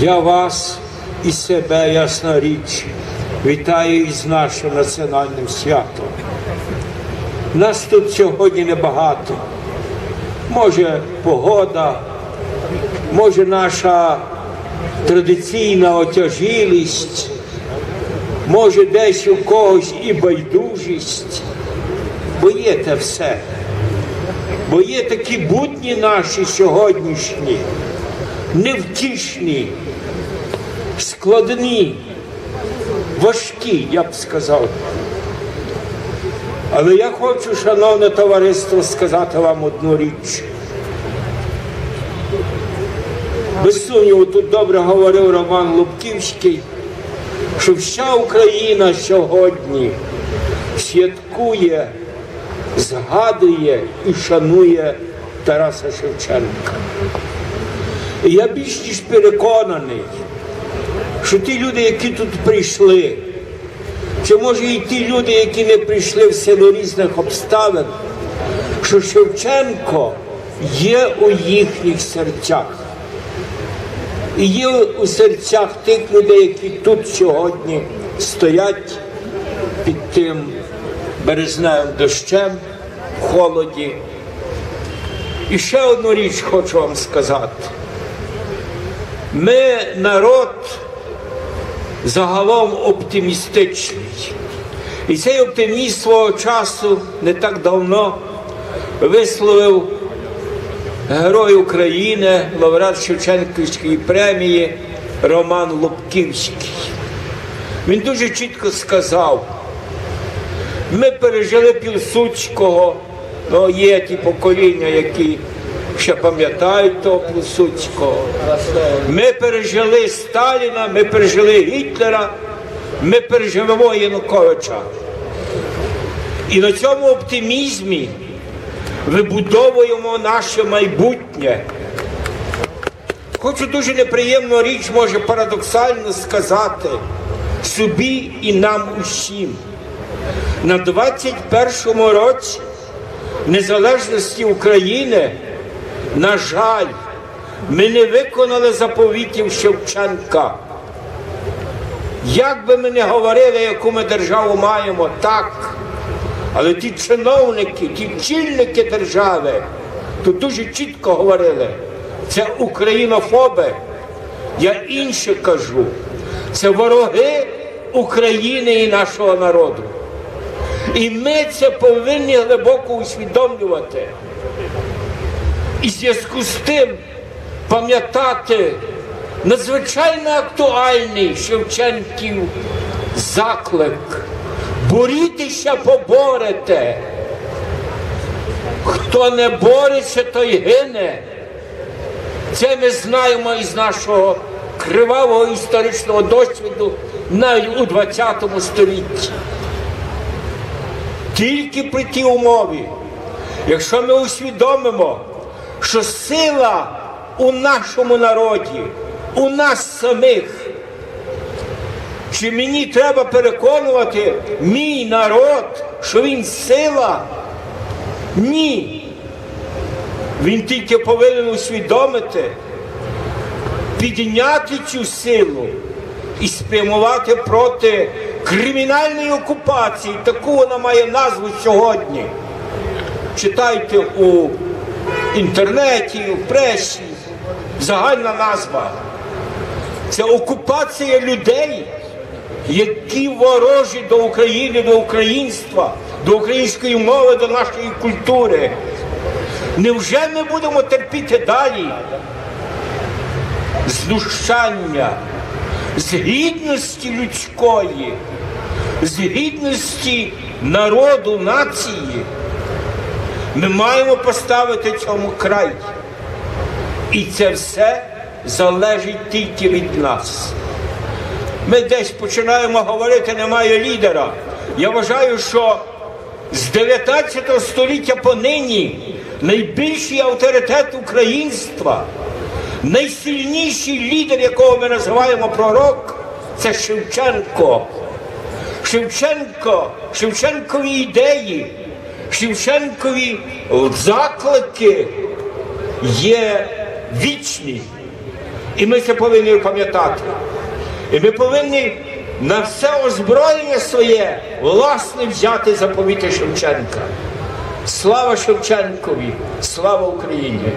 Я вас і себе, ясна річ, вітаю із нашим національним святом. Нас тут сьогодні небагато. Може, погода, може, наша традиційна отяжілість, може, десь у когось і байдужість, бо є те все. Бо є такі будні наші сьогоднішні, невтішні, складні, важкі, я б сказав. Але я хочу, шановне товариство, сказати вам одну річ. Без сумніву, тут добре говорив Роман Лубківський, що вся Україна сьогодні святкує, згадує і шанує Тараса Шевченка. І я більш ніж переконаний, що ті люди, які тут прийшли, чи може і ті люди, які не прийшли в силу різних обставин, що Шевченко є у їхніх серцях. І є у серцях тих людей, які тут сьогодні стоять під тим березневим дощем, в холоді. І ще одну річ хочу вам сказати. Ми народ загалом оптимістичний. І цей оптиміст свого часу не так давно висловив Герой України, лауреат Шевченківської премії Роман Лубківський. Він дуже чітко сказав, ми пережили Пілсудського, ну є ті покоління, які ще пам'ятають того Пілсудського. Ми пережили Сталіна, ми пережили Гітлера, ми переживемо Януковича. І на цьому оптимізмі вибудовуємо наше майбутнє. Хочу дуже неприємну річ, може парадоксально сказати собі і нам усім. На 21-му році незалежності України, на жаль, ми не виконали заповітів Шевченка. Як би ми не говорили, яку ми державу маємо, так. Але ті чиновники, ті чільники держави тут дуже чітко говорили, це українофоби. Я інше кажу, це вороги України і нашого народу. І ми це повинні глибоко усвідомлювати. І зв'язку з тим пам'ятати надзвичайно актуальний Шевченків заклик. Борітеся, поборете. Хто не бореться, той гине. Це ми знаємо із нашого кривавого історичного досвіду навіть у 20 столітті. Тільки при тій умові, якщо ми усвідомимо, що сила у нашому народі, у нас самих. Чи мені треба переконувати мій народ, що він сила? Ні. Він тільки повинен усвідомити, підняти цю силу і спрямувати проти кримінальної окупації. Таку вона має назву сьогодні. Читайте у інтернеті, у пресі. Загальна назва. Це окупація людей які ворожі до України, до українства, до української мови, до нашої культури. Невже ми будемо терпіти далі знущання з гідності людської, з гідності народу, нації? Ми маємо поставити цьому край. І це все залежить тільки від нас. Ми десь починаємо говорити, немає лідера. Я вважаю, що з 19 століття понині найбільший авторитет українства, найсильніший лідер, якого ми називаємо пророк, це Шевченко. Шевченко, Шевченкові ідеї, І ми це повинні пам'ятати. І ми повинні на все озброєння своє власне взяти заповіти Шевченка. Слава Шевченкові! Слава Україні!